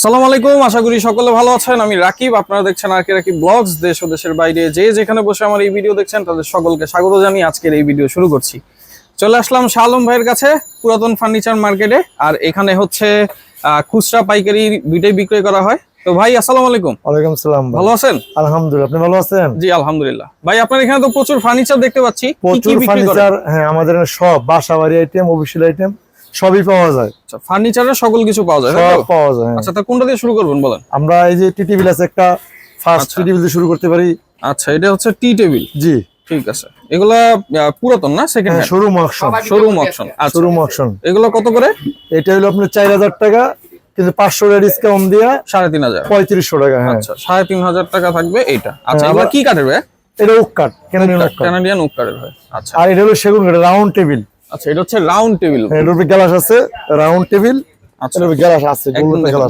আসসালামু আলাইকুম আশা করি সকলে ভালো আছেন। আমি রাকিব আপনারা দেখছেন আর কে রাকিব ব্লগস দেশ ও দেশের বাইরে। যে যেখানে বসে আমার এই ভিডিও দেখছেন তাদের সকলকে স্বাগত জানিয়ে আজকের এই ভিডিও শুরু করছি। চলে আসলাম শালম ভাইয়ের কাছে পুরাতন ফার্নিচার মার্কেটে। আর এখানে হচ্ছে খুচরা পাইকারি দুইটাই বিক্রয় করা হয়। তো ভাই আসসালামু আলাইকুম। ওয়ালাইকুম সালাম ভাই। ভালো আছেন? আলহামদুলিল্লাহ আপনি ভালো আছেন? জি আলহামদুলিল্লাহ। ভাই আপনার এখানে তো প্রচুর ফার্নিচার দেখতে পাচ্ছি। কি কি প্রচুর ফার্নিচার হ্যাঁ আমাদের সব বাসা বাড়ি আইটেম অফিসিয়াল আইটেম সবই পাওয়া যায়। আচ্ছা ফার্নিচারের সকল কিছু পাওয়া যায় সব পাওয়া যায় হ্যাঁ। আচ্ছা তা কোনটা দিয়ে শুরু করবেন বলেন? আমরা এই যে টিটি বিলাস একটা ফার্স্ট আচ্ছা। টিটি দিয়ে শুরু করতে পারি। আচ্ছা এটা হচ্ছে টি টেবিল? জি। ঠিক আছে। এগুলা পুরাতন না সেকেন্ড হ্যাঁ hand showroom auction showroom option আচ্ছা। শোরুম অকশন এগুলো কত করে? এটা হলো আপনার চার হাজার টাকা কিন্তু পাঁচশো টাকা ডিসকাউন্ট দিয়া সাড়ে তিন হাজার। পঁয়ত্রিশশো টাকা হ্যাঁ। আচ্ছা সাড়ে তিন হাজার টাকা থাকবে আচ্ছা হ্যাঁ, এগুলো আবার- কি ভাই? এটা উক কাঠ কেন উক কাঠ কানাডিয়ান ওক কাঠের ভাই। আচ্ছা। আর এটা হলো সেগুন কাঠ রাউন্ড টেবিল আচ্ছা এটা হচ্ছে রাউন্ড টেবিল হ্যাঁ এটার উপরে গ্লাস আছে রাউন্ড টেবিল আচ্ছা। এটার গ্লাস আছে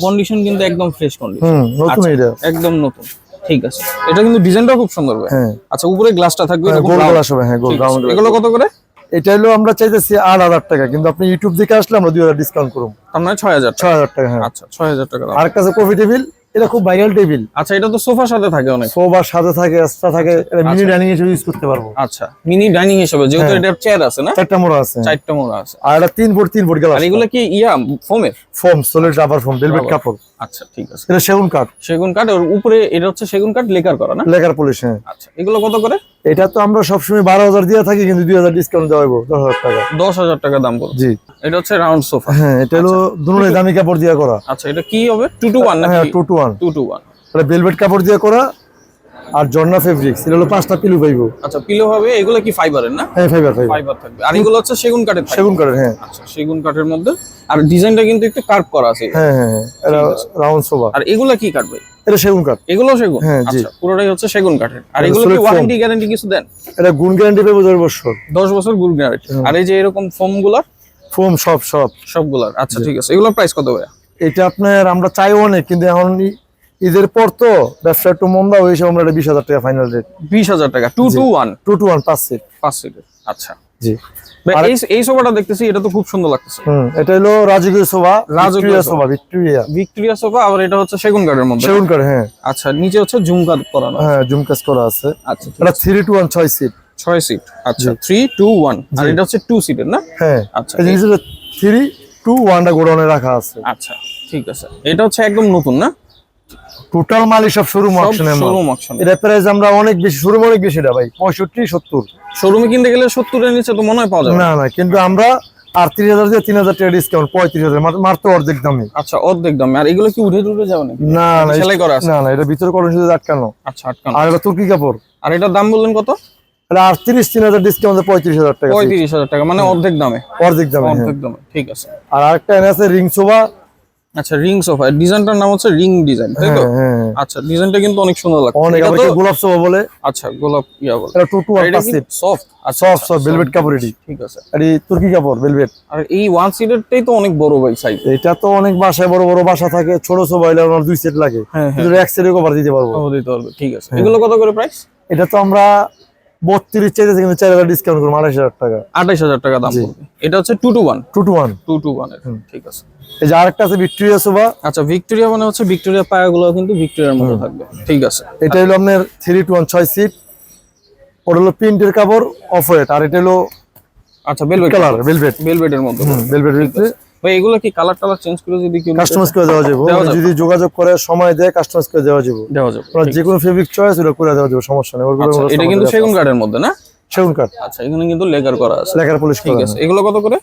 কন্ডিশন কিন্তু একদম ফ্রেশ কন্ডিশন হুম নতুন আচ্ছা। এটা একদম নতুন। ঠিক আছে। এটা কিন্তু ডিজাইনটা খুব সুন্দর ভাই। হ্যাঁ। আচ্ছা উপরে গ্লাসটা থাকবে হ্যাঁ, এরকম। গ্লাস হবে হ্যাঁ গোল। রাউন্ড এগুলো কত করে? এটা হলো আমরা চাইতেছি আট হাজার টাকা কিন্তু আপনি ইউটিউব দেখে আসলে আমরা দুই হাজার ডিসকাউন্ট করব তার মানে ছয় হাজার ছয় হাজার টাকা হ্যাঁ। আচ্ছা ছয় হাজার টাকা। আর কাছে কফি টেবিল এটা খুব ভাইরাল টেবিল আচ্ছা এটা তো সোফার সাথে থাকে অনেক। সোফার সাথে থাকে এক্সট্রা থাকে এটা মিনি ডাইনিং হিসেবে ইউজ করতে পারব। আচ্ছা মিনি ডাইনিং হিসেবে যেহেতু হ্যাঁ। এটা চেয়ার আছে না? চারটা মোড়া আছে। চারটা মোড়া আছে। আর এটা তিন ফুট তিন ফুট গেল আর এগুলো কি ইয়া ফোমের foam solid rubber foam velvet কাপড় আচ্ছা ঠিক আছে। এটা সেগুন কাঠ। সেগুন কাঠ ওর উপরে এটা হচ্ছে সেগুন কাঠ লেকার করা না? লেকার পলিশ হ্যাঁ। আচ্ছা এগুলো কত করে? এটা তো আমরা সবসময় বারো হাজার দিয়ে থাকি কিন্তু দুই হাজার ডিসকাউন্ট দেওয়া হইব দশ হাজার টাকা। দশ হাজার টাকা দাম জি। এটা হচ্ছে রাউন্ড সোফা হ্যাঁ এটা হলো দুটোই দামি কাপড় দিয়ে করা। আচ্ছা এটা কি হবে? টু টু ওয়ান হ্যাঁ two two one two two one এটা ভেলভেট কাপড় দিয়ে করা আর জর্না ফেব্রিক্স এটা হলো পাঁচটা পিলু পাইবো। আচ্ছা পিলো হবে এগুলো কি ফাইবারের না? হ্যাঁ ফাইবার ফাইবার থাকবে। আর এগুলো হচ্ছে সেগুন কাঠের সেগুন কাঠের হ্যাঁ। আচ্ছা সেগুন কাঠের মধ্যে। আর ডিজাইনটা কিন্তু একটু কার্ভ করা আছে। হ্যাঁ হ্যাঁ হ্যাঁ। এটা রাউন্ড সোফা আর এগুলো কি কাটবে এটা সেগুন কাঠ। এগুলো সেগুন? হ্যাঁ, জি। আচ্ছা পুরোটাই হচ্ছে সেগুন কাঠের। আর এগুলো কি ওয়ারেন্টি গ্যারান্টি কিছু দেন? এটা গুণ গ্যারান্টি পাবো দশ বছর। দশ বছর গুড গ্যারান্টি আর এই যে এরকম ফোমগুলার ফোম সব সব। সবগুলার। আচ্ছা ঠিক আছে। এগুলোর প্রাইস কত ভাইয়া? এটা আপনার আমরা চাই অনেক কিন্তু এখন ঈদের পর তো ব্যবসা একটু মন্দা হয়েছে আমরা এটা বিশ হাজার টাকা ফাইনাল রেট বিশ হাজার টাকা two two one two two one পাঁচ সিট পাঁচ সিটের আচ্ছা। জি। এই এই সোফাটা দেখতেছি এটা তো খুব সুন্দর লাগতেছে। এটা হলো রাজকীয় সোভা রাজকীয় রাজকীয় সোফা। ভিক্টোরিয়া। ভিক্টোরিয়া সোফা আবার এটা হচ্ছে সেগুন কাঠের মধ্যে। সেগুন কাঠ হ্যাঁ। আচ্ছা নিচে হচ্ছে ঝুমকা করানো হ্যাঁ জুম কাজ করা আছে। আচ্ছা এটা টু ওয়ান ছয় সিট ছয় সিট আচ্ছা থ্রি টু ওয়ান আর এটা হচ্ছে সিটের না? হ্যাঁ। আচ্ছা এই জিনিসটা থ্রি টু ওয়ানটা গোডাউনে রাখা আছে। আচ্ছা ঠিক আছে। এটা হচ্ছে একদম নতুন না? টোটাল মাল সব শোরুম সব অপশনে শোরুম অপশন এটা প্রাইস আমরা অনেক বেশি শোরুম অনেক বেশি এটা ভাই পঁয়ষট্টি সত্তর। শোরুমে কিনতে গেলে সত্তরের নিচে তো মনে হয় পাওয়া যাবে। না। না কিন্তু আমরা আটত্রিশ হাজার দিয়ে তিন হাজার টাকা ডিসকাউন্ট পঁয়ত্রিশ হাজার মাত্র- অর্ধেক দামে। আচ্ছা অর্ধেক দামে। আর এগুলো কি উঠে টুটে যাবে না না সেলাই করা আছে। না না এটা ভিতরে কটন শুধু আটকানো। আচ্ছা আটকানো। আর এটা তুর্কি কাপড়। আর এটার দাম বললেন কত? আটত্রিশ তিন হাজার ডিসকাউন্ট পঁয়ত্রিশ হাজার টাকা। পঁয়ত্রিশ হাজার টাকা মানে অর্ধেক দামে। অর্ধেক দামে হ্যাঁ। অর্ধেক দামে ঠিক আছে। আর আরেকটা এনে আছে রিং সোভা আচ্ছা রিং সোফা ডিজাইনটার নাম হচ্ছে রিং ডিজাইন তাই তো? হ্যাঁ হ্যাঁ। আচ্ছা ডিজাইনটা কিন্তু অনেক সুন্দর লাগছে। অনেক আবার গোলাপ সোভা বলে? আচ্ছা গোলাপ ইয়া বলে। এটা two two one seat soft আচ্ছা সফট সফট ভেলভেট কাপড় এটি। ঠিক আছে। আর এই তুর্কি কাপড় ভেলভেট আর এই ওয়ান সিটেরটাই তো অনেক বড় ভাই সাইজ এটা তো অনেক বাসায় বড় বড় বাসা থাকে ছোট সোভা হলে আমার দুই সেট লাগে। হ্যাঁ কিন্তু এক সেটে কভার দিতে পারব। ও দিতে পারবে ঠিক আছে। এগুলো কত করে প্রাইস এটা তো আমরা বত্রিশ চাইতেছি কিন্তু চার হাজার ডিসকাউন্ট করব আড়াইশ হাজার টাকা। আঠাইশ হাজার টাকা দাম এটা হচ্ছে two two one two two one two two one ঠিক আছে। এই যে আরেকটা আছে ভিক্টোরিয়া আচ্ছা ভিক্টোরিয়া মানে হচ্ছে ভিক্টোরিয়া পায়াগুলো কিন্তু ভিক্টোরিয়ার মধ্যে থাকবে। ঠিক আছে। এটা হলো আপনার থ্রি টু ওয়ান ছয় সিট ওটা হলো প্রিন্টের কাপড় অফ হোয়াইট আর এটা হলো আচ্ছা কালার ভেলভেট ভেলভেট ভাই এগুলো কি কালার টালার চেঞ্জ করে যদি কেউ কাস্টমাইজ করে দেওয়া যাবে। যদি যোগাযোগ করে সময় দেয় কাস্টমাইজ করে দেওয়া যাবে। দেওয়া যাবে। যে কোনো ফেব্রিক চয়েস ওটা করে দেওয়া যাবে সমস্যা নেই। আচ্ছা এটা কিন্তু সেগুন কাঠের মধ্যে না? সেগুন কাঠ। আচ্ছা এখানে কিন্তু লেকার করা আছে। লেখার পলিশ ঠিক আছে এগুলো কত করে?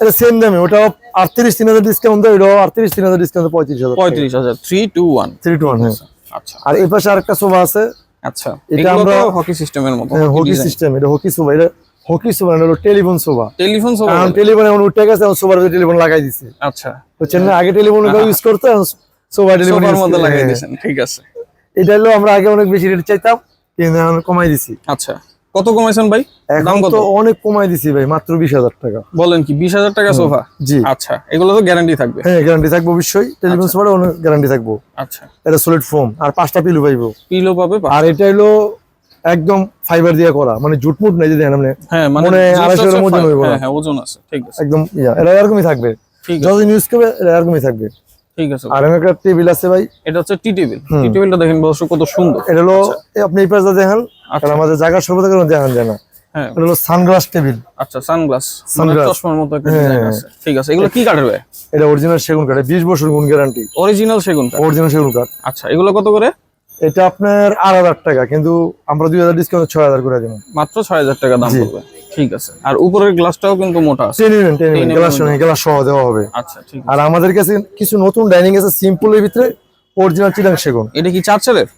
এটা সেম দামে ওটা আটত্রিশ তিন হাজার ডিসকাউন্ট দেয় ওটাও আটত্রিশ তিন হাজার ডিসকাউন্ট পঁয়ত্রিশ হাজার পঁয়ত্রিশ হাজার three two one three two one হ্যাঁ। আচ্ছা। আর এই পাশে আরেকটা সোফা আছে। আচ্ছা এটা এটা আমরা হকি সিস্টেমের মতো হকি সিস্টেম এটা হকি সোফা এটা হকি সোফা এটা হলো টেলিফোন সোফা। টেলিফোন এখন টেলিফোন এখন উঠে গেছে এখন সোফার টেলিফোন লাগাই দিছে। আচ্ছা। বুঝছেন না? আগে টেলিফোন ইউজ করতো সোফা টেলিফোন সোফার মধ্যে দিয়েছেন ঠিক আছে। এটা হলো আমরা আগে অনেক বেশি রেট চাইতাম কিন্তু এখন কমাই দিছি। আচ্ছা। কত কমাইছেন ভাই? এখন তো অনেক কমাই দিছি ভাই মাত্র বিশ হাজার টাকা। বলেন কি বিশ হাজার টাকা সোফা? জি। আচ্ছা এগুলো তো গ্যারান্টি থাকবে। হ্যাঁ গ্যারান্টি থাকবে অবশ্যই। টেলিফোন সোফার অনেক গ্যারান্টি থাকব। আচ্ছা। এটা সলিড ফোম আর পাঁচটা পিলো পাইবো। পিলো পাবে আর এটা হলো একদম ফাইবার দিয়ে করা মানে জুটমুট নাই যদি মানে। হ্যাঁ মানে আড়াইশো মধ্যে ফা- হ্যাঁ হ্যাঁ ওজন আছে ঠিক আছে। একদম ইয়া এটা এরকমই থাকবে। ঠিক আছে। যতদিন ইউজ করবে এটা এরকমই থাকবে। ঠিক আছে। আর একটা টেবিল আছে ভাই? এটা হচ্ছে টি টেবিল। টি টেবিলটা দেখেন দর্শক কত সুন্দর। এটা হলো আপনি এই পাশে দেখেন। আচ্ছা। আমাদের জায়গা সর্বদা কোনো দেখান যায় না। হ্যাঁ। এটা হলো সানগ্লাস টেবিল। আচ্ছা সানগ্লাস। মানে Sunglass। চশমার মতো একটা ডিজাইন হ্যাঁ। আছে। ঠিক আছে এগুলো কি কাঠের ভাই? এটা অরিজিনাল সেগুন কাঠ বছর গুণ গ্যারান্টি অরিজিনাল সেগুন কাঠ। অরিজিনাল সেগুন কাঠ। আচ্ছা এগুলো কত করে? এটা আপনার হাজার টাকা কিন্তু আমরা দুই হাজার ডিসকাউন্ট ছয় হাজার করে দেবো মাত্র ছয় হাজার টাকা দাম। পড়বে। ঠিক আছে। আর উপরের গ্লাসটাও কিন্তু মোটা আছে। Ten unit ten unit glass glass সহ দেওয়া হবে। আচ্ছা ঠিক আছে। আর আমাদের কাছে কিছু নতুন ডাইনিং আছে সিম্পলের ভিতরে অরিজিনাল চিটাং সেগুন। এটা কি চার ছেলের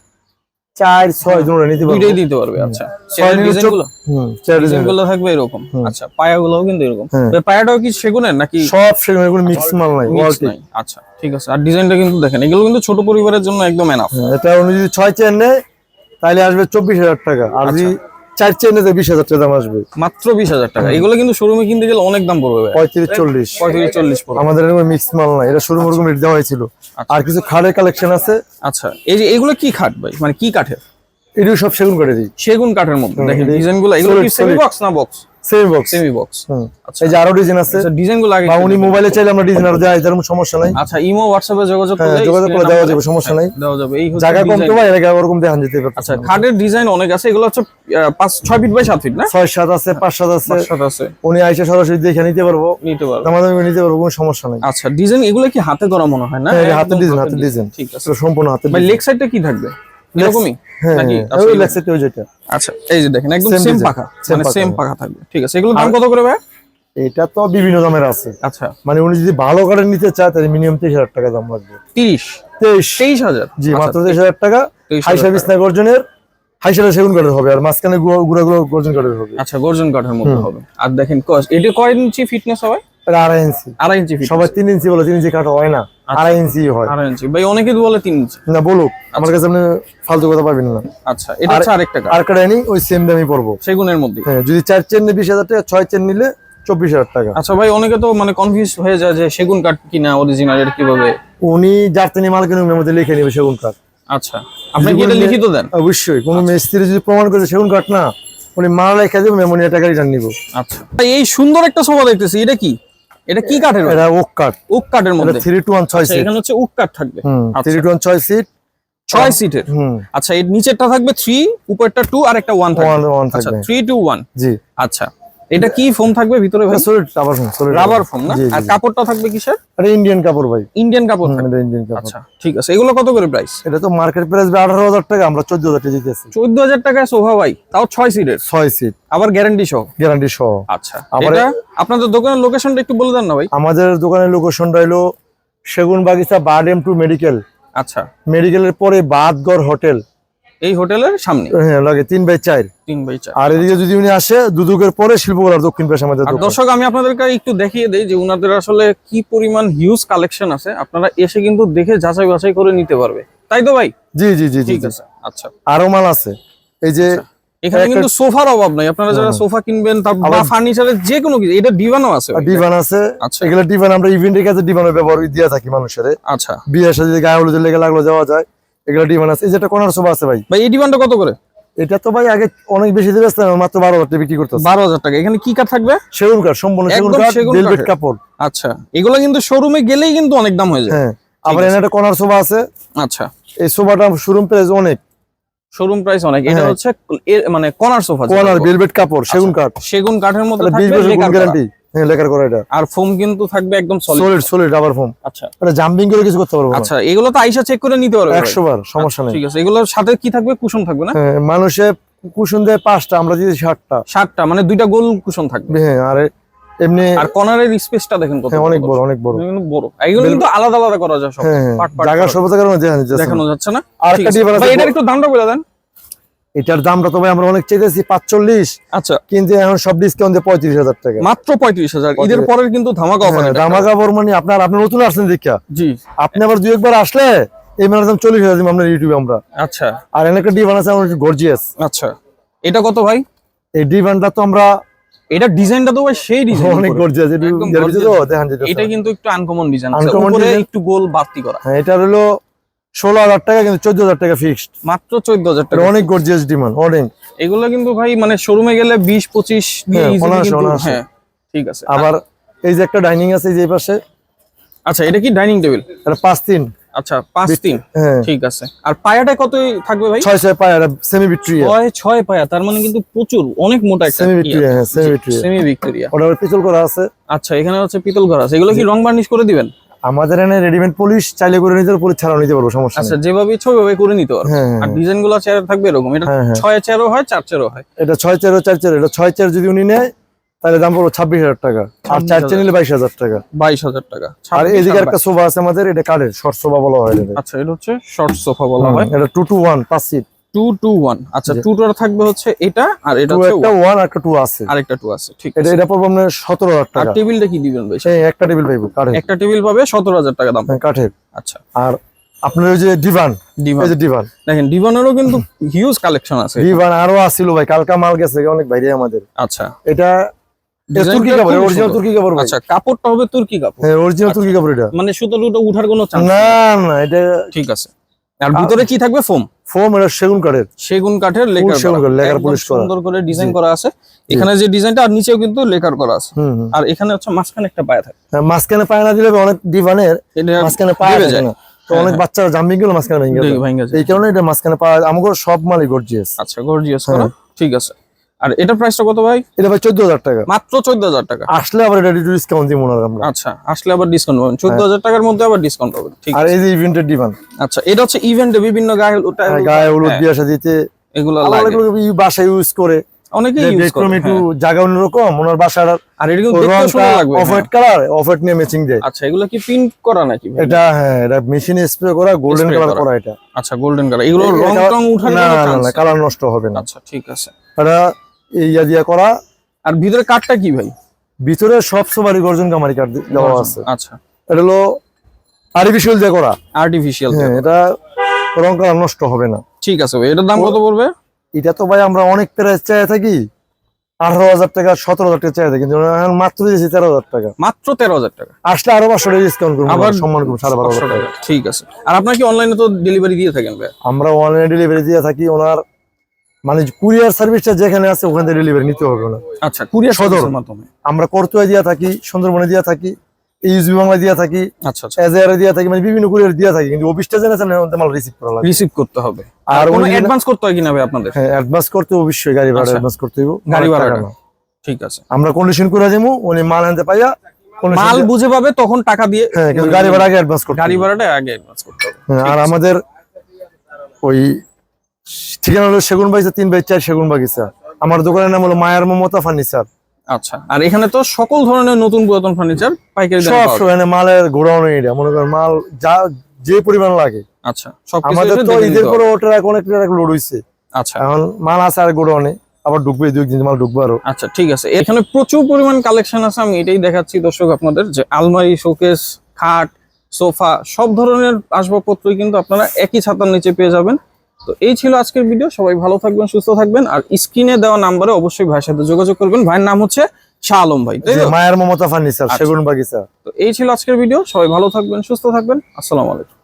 চার ছয় জন নিতে পারব। দুইটাই দিতে পারবে আচ্ছা। ছয় চেয়ারের নিলে ডিজাইনগুলো হুম চার ডিজাইন ডিজাইন থাকবে এরকম। আচ্ছা পায়াগুলোও কিন্তু এরকম। হ্যাঁ। পায়াটাও কি সেগুনের নাকি? সব সেগুন এগুলো মিক্স মাল নাই ওয়ালটি আচ্ছা ঠিক আছে। আর ডিজাইনটা কিন্তু দেখেন এগুলো কিন্তু ছোট পরিবারের জন্য একদম এনাফ এটা উনি যদি ছয় চেন নেয় তাহলে আসবে চব্বিশ হাজার টাকা। আর যদি চার চেন বিশ হাজার টাকা দাম আসবে। মাত্র বিশ হাজার টাকা। এগুলো কিন্তু শোরুমে কিনতে গেলে অনেক দাম পড়বে। পঁয়ত্রিশ চল্লিশ। পঁয়ত্রিশ চল্লিশ আমাদের মিক্স মাল নাই। এটা শোরুম ওরকম রেট দেওয়া হয়েছিল আর কিছু খাড়ের কালেকশন আছে। আচ্ছা। এই যে এগুলো কি খাট ভাই? মানে কি কাঠের? এটিও সব সেগুন কাঠেরই। সেগুন কাঠের মধ্যে। দেখেন এই- ডিজাইনগুলো এগুলো কি সেমি বক্স না box semi box semi box আচ্ছা। এই যে আরও ডিজাইন আছে। আচ্ছা ডিজাইনগুলো আগে বা উনি মোবাইলে চাইলে আমরা ডিজাইন আরও দেওয়া যেরকম সমস্যা নাই। আচ্ছা ইমো হোয়াটসঅ্যাপে যোগাযোগ হ্যাঁ, করলে যোগাযোগ করে দেওয়া যাবে, সমস্যা নাই। দেওয়া যাবে। এই জায়গা কম তো ভাই এলাকা ওরকম দেখান যেতে পারবে আচ্ছা খাটের ডিজাইন অনেক আছে এগুলো হচ্ছে আহ, পাঁচ ছয় ফিট বাই সাত ফিট না? ছয় সাত আছে পাঁচ সাত আছে। সাত আছে। উনি আইসে সরাসরি দেখে নিতে পারব। নিতে পারব। আমাদের নিতে পারব কোনো সমস্যা নাই। আচ্ছা ডিজাইন এগুলো কি হাতে করা মনে হয় না? হ্যাঁ, একদম ডিজাইন ডিজাইন ঠিক আছে। সম্পূর্ণ হাতের ভাই। লেগ সাইডটা কি থাকবে? এরকমই? হ্যাঁ হ্যাঁ, আচ্ছা, আচ্ছা এই যে দেখেন একদম সেম পাখা মানে সেম। পাখা থাকবে। ঠিক আছে এগুলো দাম কত করে ভাই? এটা তো বিভিন্ন দামের আছে। আচ্ছা। মানে উনি যদি ভালো কাঠের নিতে চায় তাহলে মিনিমাম তেইশ হাজার টাকা দাম লাগবে। তিরিশ? তেইশ। তেইশ হাজার? জি আচ্ছা, মাত্র তেইশ হাজার টাকা। 23,000 হাই সার্ভিস না গর্জনের সেগুন কাঠের হবে আর মাঝখানে গুঁড়া গুঁড়া গর্জন কাঠের হবে। আচ্ছা গর্জন কাঠের মধ্যে হবে। আর দেখেন কস- এটা কয় ইঞ্চি ফিটনেস হবে আড়াই ইঞ্চি। আড়াই ইঞ্চি সবাই তিন ইঞ্চি বলে তিন ইঞ্চি হয় না। আচ্ছা। আড়াই ইঞ্চি হয়। আড়াই ইঞ্চি। ভাই অনেকে বলে তিন ইঞ্চি। না বলুক। আমার কাছে আপনি ফালতু কথা পাবেন না। আচ্ছা এটা হচ্ছে আরেকটা আর একটা ডাইনিং ওই সেম দামই পড়ব। সেগুনের মধ্যে। হ্যাঁ যদি চার চেন বিশ হাজার টাকা ছয় চেন নিলে চব্বিশ হাজার টাকা। আচ্ছা ভাই অনেকে তো মানে কনফিউজ হয়ে যায় যে সেগুন কাঠ কিনা অরিজিনাল এটা কীভাবে? উনি যার তিনি মাল মধ্যে লিখে নিবে সেগুন কাঠ। আচ্ছা আপনি কি এটা লিখিত দেন? অবশ্যই কোনো মিস্ত্রি যদি প্রমাণ করে সেগুন কাঠ না উনি মাল লেখা দেবে মেমোনিয়া টাকা রিটার্ন নিব। আচ্ছা। ভাই এই সুন্দর একটা সোফা দেখতেছি এটা কি? এটা কি কাঠের এটা ওক কাঠ। ওক কাঠের মধ্যে। থ্রি টু ওয়ান ছয় আচ্ছা, সিট এখানে হচ্ছে ওক কাঠ থাকবে। হুম আচ্ছা। থ্রি টু ওয়ান ছয় সিট ছয় সিটের হুম। আচ্ছা এর নিচেরটা থাকবে থ্রি উপরটা টু আর একটা ওয়ান ওয়ান থাকবে। ওয়ান আচ্ছা থাকবে থ্রি টু ওয়ান জি। আচ্ছা। এটা কি ফোম থাকবে ভিতরে solid rubber foam solid rubber foam. না? আর কাপড়টা থাকবে কিসের? এটা ইন্ডিয়ান কাপড় ভাই। ইন্ডিয়ান কাপড় এটা ইন্ডিয়ান কাপড়। আচ্ছা ঠিক আছে। এগুলো কত করে প্রাইস এটা তো মার্কেট প্রাইস আঠারো হাজার টাকা আমরা চোদ্দ হাজার টাকা দিতেছি। চোদ্দ হাজার টাকায় সোফা ভাই তাও ছয় সিটের ছয় সিট আবার গ্যারান্টি সহ? গ্যারান্টি সহ। আচ্ছা এটা আপনাদের দোকানের লোকেশনটা একটু বলে দেন না ভাই। আমাদের দোকানের লোকেশনটা হলো সেগুন বাগিচা বার্ড এম টু মেডিকেল আচ্ছা। মেডিকেলের পরে বাদগড় হোটেল এই হোটেলের সামনে? হ্যাঁ লাগে তিন বাই চার। তিন বাই চার। আর এদিকে যদি উনি আসে দুদুকের পরে শিল্পকলার দক্ষিণ পাশে আমাদের দোকান। দর্শক আমি আপনাদেরকে একটু দেখিয়ে দেই যে উনাদের আসলে কি পরিমাণ হিউজ কালেকশন আছে। আপনারা এসে কিন্তু দেখে যাচাই বাছাই করে নিতে পারবে। তাই তো ভাই? জি জি জি জি ঠিক আছে আচ্ছা। আরও মাল আছে। এই যে এখানে কিন্তু সোফার অভাব নাই। আপনারা যারা সোফা কিনবেন তার বা ফার্নিচারের যে কোনো কিছু এটা ডিভানও আছে। ডিভান আছে। আচ্ছা। এগুলো ডিভান আমরা ইভেন্টের কাছে ডিভানের ব্যবহার দিয়ে থাকি মানুষের। আচ্ছা। বিয়ের সাথে গায়ে হলুদের লেগে লাগল যাওয়া যায়। এগুলো ডিভান আছে। এই যেটা কোনার সোফা আছে ভাই। ভাই এই ডিভানটা কত করে? এটা তো ভাই আগে অনেক বেশি দিয়ে মাত্র বারো হাজার টাকা বিক্রি করতেছে। বারো হাজার টাকা। এখানে কি কাঠ থাকবে? সেগুন কাঠ সম্পূর্ণ সেগুন একদম কাঠ ভেলভেট কাপড়। আচ্ছা। এগুলো কিন্তু শোরুমে গেলেই কিন্তু অনেক দাম হয়ে যায়। হ্যাঁ। আবার এখানে একটা কর্নার সোফা আছে। আচ্ছা। এই সোফাটা শোরুম প্রাইস অনেক। শোরুম প্রাইস অনেক। এটা হ্যাঁ। হচ্ছে মানে কর্নার সোফা কর্নার ভেলভেট কাপড় সেগুন কাঠ। সেগুন কাঠের মধ্যে বছর গ্যারান্টি হ্যাঁ লেখার করা এটা। আর ফোম কিন্তু থাকবে একদম solid solid solid rubber foam আচ্ছা। এটা জাম্পিং করে কিছু করতে পারব আচ্ছা এগুলো তো আইসা চেক করে নিতে পারবে ভাই। একশো বার সমস্যা নেই। ঠিক আছে এগুলোর সাথে কি থাকবে? কুশন থাকবে না? হ্যাঁ মানুষে কুশন দেয় পাঁচটা আমরা দিয়েছি ষাটটা ষাটটা মানে দুইটা গোল কুশন থাকবে। হ্যাঁ আর এমনি আর কর্নারের স্পেসটা দেখেন কত হ্যাঁ অনেক বড়। অনেক বড়। বড়। এগুলো কিন্তু আলাদা আলাদা করা যায় সব। হ্যাঁ পার্ট পার্ট জায়গা করা। কারণে দেখানো যাচ্ছে না। আর একটু দামটা বলে দেন। এটার দামটা তো ভাই আমরা অনেক চেয়েছি পাঁচচল্লিশ। আচ্ছা। কিন্তু এখন সব ডিসকাউন্ট দিয়ে পঁয়ত্রিশ হাজার টাকা। মাত্র পঁয়ত্রিশ হাজার। ঈদের পরের কিন্তু ধামাকা অফার হ্যাঁ, দামা কাপড় মানে আপনার আপনি নতুন আসছেন দীক্ষা। জি। আপনি আবার দুই একবার আসলে এই মানে দাম চল্লিশ হাজার আপনার ইউটিউবে আমরা। আচ্ছা। আর এখানে একটা ডিভান আছে আমার গর্জিয়াস আচ্ছা। এটা কত ভাই? এই ডিভানটা তো আমরা এটা ডিজাইনটা তো ভাই সেই ডিজাইন অনেক গর্জিয়াস। দেখান এটা কিন্তু একটু আনকমন ডিজাইন উপরে একটু গোল বাড়তি করা। হ্যাঁ এটা হলো ষোলো হাজার টাকা কিন্তু চোদ্দ হাজার টাকা ফিক্সড মাত্র চোদ্দ হাজার টাকা। অনেক গর্জিয়াস ডিমান্ড অনেক এগুলো কিন্তু ভাই মানে শোরুমে গেলে বিশ পঁচিশ হ্যাঁ। হ্যাঁ ঠিক আছে। আবার এই যে একটা ডাইনিং আছে এই যে পাশে। আচ্ছা এটা কি ডাইনিং টেবিল এটা পাঁচ তিন। আচ্ছা পাঁচ তিন। হ্যাঁ। ঠিক আছে। আর পায়াটা কতই থাকবে ভাই? ছয় ছয় পায় সেমি ভিক্টোরিয়া ছয় ছয় পায়া তার মানে কিন্তু প্রচুর অনেক মোটা একটা সেমি ভিক্টোরিয়া হ্যাঁ সেমি ভিক্টোরিয়া সেমি ভিক্টোরিয়া ওটা পিতল করা আছে। আচ্ছা এখানে হচ্ছে পিতল ঘর আছে। এগুলো কি রং বার্নিশ করে দিবেন? আমাদের এখানে রেডিমেড পলিশ চাইলে করে নিতে পলিশ ছাড়াও নিতে পারব সমস্যা আচ্ছা যেভাবে ইচ্ছা ওইভাবে করে নিতে পারব হ্যাঁ হ্যাঁ। আর ডিজাইনগুলো চেয়ার থাকবে এরকম। এটা হ্যাঁ। ছয় চেয়ারও হয় চার চেয়ারও হয়। এটা ছয় চার চার চার এটা ছয় চার যদি উনি নেয় তাহলে দাম পড়ব ছাব্বিশ হাজার টাকা। আর চার চার নিলে বাইশ হাজার টাকা। বাইশ হাজার টাকা। আর 26 এদিকে একটা সোফা আছে আমাদের এটা কাঠের শর্ট সোফা বলা হয় আচ্ছা এটা হচ্ছে শর্ট সোফা বলা হয়। এটা টু টু ওয়ান পাঁচ সিট টু টু ওয়ান আচ্ছা থাকবে হচ্ছে এটা আর এটা একটা ওয়ান একটা টু আছে। আরেকটা টু আছে ঠিক এটা আছে। এটা পড়ব আপনার সতেরো হাজার টাকা। টেবিলটা কি দিবেন ভাই? একটা টেবিল পাইবো কাঠের। একটা টেবিল পাবে সতেরো হাজার টাকা দাম। হ্যাঁ, কাঠের। আচ্ছা। আর আপনার ওই যে ডিভান ডিভান যে ডিভান দেখেন ডিভানেরও কিন্তু হিউজ কালেকশন আছে। ডিভান আরও আসছিল ভাই কালকা মাল গেছে অনেক বাইরে আমাদের। আচ্ছা। এটা এটা তুর্কি কাপড় অরিজিনাল তুর্কি কাপড় আচ্ছা কাপড়টা হবে তুর্কি কাপড়। হ্যাঁ অরিজিনাল তুর্কি কাপড় এটা। মানে সুতো উঠার কোনো চান্স না না এটা ঠিক আছে। আর ভিতরে কি থাকবে? ফোম ফোম এটা সেগুন কাঠের। সেগুন কাঠের লেকার সেগুন কাঠের, লেকার একদম করা। সুন্দর করে ডিজাইন করা আছে। এখানে যে ডিজাইনটা আর নিচেও কিন্তু লেকার করা আছে। আর এখানে হচ্ছে মাঝখানে একটা পায়া থাকে। হ্যাঁ, মাঝখানে পায় না দিলে অনেক ডিভানের মাঝখানে পায় যায়। না। তো অনেক বাচ্চারা জাম্পিংগুলো মাঝখানে ভেঙে এই কারণে এটা মাঝখানে আমাকে সব মালই গর্জিয়াস আচ্ছা গর্জিয়াস করা। হ্যাঁ। ঠিক আছে। আর এটার প্রাইসটা কত ভাই? এটা ভাই চোদ্দ হাজার টাকা। মাত্র চোদ্দ হাজার টাকা। আসলে আবার এটা ডিসকাউন্ট দিব না আমরা। আচ্ছা আসলে আবার ডিসকাউন্ট পাবেন। চোদ্দ হাজার টাকার মধ্যে আবার ডিসকাউন্ট পাবেন। ঠিক আর এই যে ইভেন্টের ডিভান আচ্ছা এটা হচ্ছে ইভেন্টে বিভিন্ন গায়ে টায়ে গায়ে হলুদ হ্যাঁ, বিয়া সাদিতে এগুলো লাগে। বাসায় ইউজ করে। অনেকেই ইউজ করে একটু হ্যাঁ। জায়গা অন্যরকম ওনার বাসার আর এটা কিন্তু দেখতে সুন্দর লাগবে অফ হোয়াইট হ্যাঁ। কালার অফ হোয়াইট নিয়ে ম্যাচিং দেয়। আচ্ছা এগুলো কি প্রিন্ট করা নাকি এটা হ্যাঁ এটা মেশিনে স্প্রে করা গোল্ডেন কালার করা। এটা। আচ্ছা গোল্ডেন কালার এগুলো রং এটা- টং উঠার না না। কালার নষ্ট হবে না। আচ্ছা ঠিক আছে। এটা এই ইয়া দিয়া করা। আর ভিতরে কাঠটা কি ভাই? ভিতরে সব সবারই গর্জন কামারি কাঠ দেওয়া আছে। আচ্ছা। এটা হলো আর্টিফিশিয়াল দিয়ে করা। আর্টিফিশিয়াল হ্যাঁ এটা রং কালার নষ্ট হবে না। ঠিক আছে ভাই এটার দাম কত পড়বে? এটা তো ভাই আমরা অনেক প্রাইস চাই থাকি। আঠারো হাজার টাকা সতেরো হাজার টাকা চাই থাকি। মাত্র দিয়েছি তেরো হাজার টাকা। মাত্র তেরো হাজার টাকা। আসলে আরও পাঁচশো টাকা ডিসকাউন্ট করব আবার আবার সম্মান করব সাড়ে বারো হাজার টাকা। ঠিক আছে। আর আপনার কি অনলাইনে তো ডেলিভারি দিয়ে থাকেন ভাই? আমরা অনলাইনে ডেলিভারি দিয়ে থাকি ওনার মানে কুরিয়ার সার্ভিসটা যেখানে আছে ওখান থেকে ডেলিভারি নিতে হবে না আচ্ছা কুরিয়ার সদর। মাধ্যমে? আমরা করতোয়া দিয়া থাকি সুন্দরবনে দিয়া থাকি ইউজবি বাংলা দিয়া থাকি আচ্ছা আচ্ছা। এজেআর দিয়া থাকি মানে বিভিন্ন কুরিয়ার দিয়া থাকি কিন্তু অফিসটা জেনেছেন মাল রিসিভ করা লাগে। রিসিভ করতে হবে। আর কোনো অ্যাডভান্স করতে হয় কিনা আপনাদের? হ্যাঁ অ্যাডভান্স করতে অবশ্যই গাড়ি ভাড়া আচ্ছা। অ্যাডভান্স করতে হইব গাড়ি না। ঠিক আছে। আমরা কন্ডিশন করে যাব উনি মাল আনতে পাইয়া মাল বুঝে পাবে তখন টাকা দিয়ে হ্যাঁ কিন্তু গাড়ি ভাড়া আগে অ্যাডভান্স করতে গাড়ি ভাড়াটা আগে অ্যাডভান্স করতে হবে। হ্যাঁ, আর আমাদের ওই ঠিকানা হলো সেগুন বাগিচা তিন বাই চার সেগুন বাগিচা। আমার দোকানের নাম হলো মায়ার মমতা ফার্নিচার। আচ্ছা আর এখানে তো সকল ধরনের নতুন পুরাতন ফার্নিচার পাইকারি দামে সব পাওয়া মালের গোডাউন এটা মনে করেন মাল যা যে পরিমাণ লাগে। আচ্ছা সবকিছু আমাদের তো ঈদের পরে হবে। ওটা অনেক ট্রাক লোড হইছে। আচ্ছা। এখন মাল আছে আর গোডাউনে আবার ঢুকবে দুই দিন মাল ঢুকবে আরও। আচ্ছা ঠিক আছে। এখানে প্রচুর পরিমাণ কালেকশন আছে আমি এটাই দেখাচ্ছি দর্শক আপনাদের যে আলমারি শোকেস খাট সোফা সব ধরনের আসবাবপত্রই কিন্তু আপনারা একই ছাতার নিচে পেয়ে যাবেন। তো এই ছিল আজকের ভিডিও সবাই ভালো থাকবেন সুস্থ থাকবেন। আর স্ক্রিনে দেওয়া নাম্বারে অবশ্যই ভাইয়ের সাথে যোগাযোগ করবেন। ভাইয়ের নাম হচ্ছে শাহ আলম ভাই? মায়ের মমতা ফার্নিচার আচ্ছা। সেগুন বাগিচা তো এই ছিল আজকের ভিডিও সবাই ভালো থাকবেন সুস্থ থাকবেন। আসসালামু আলাইকুম।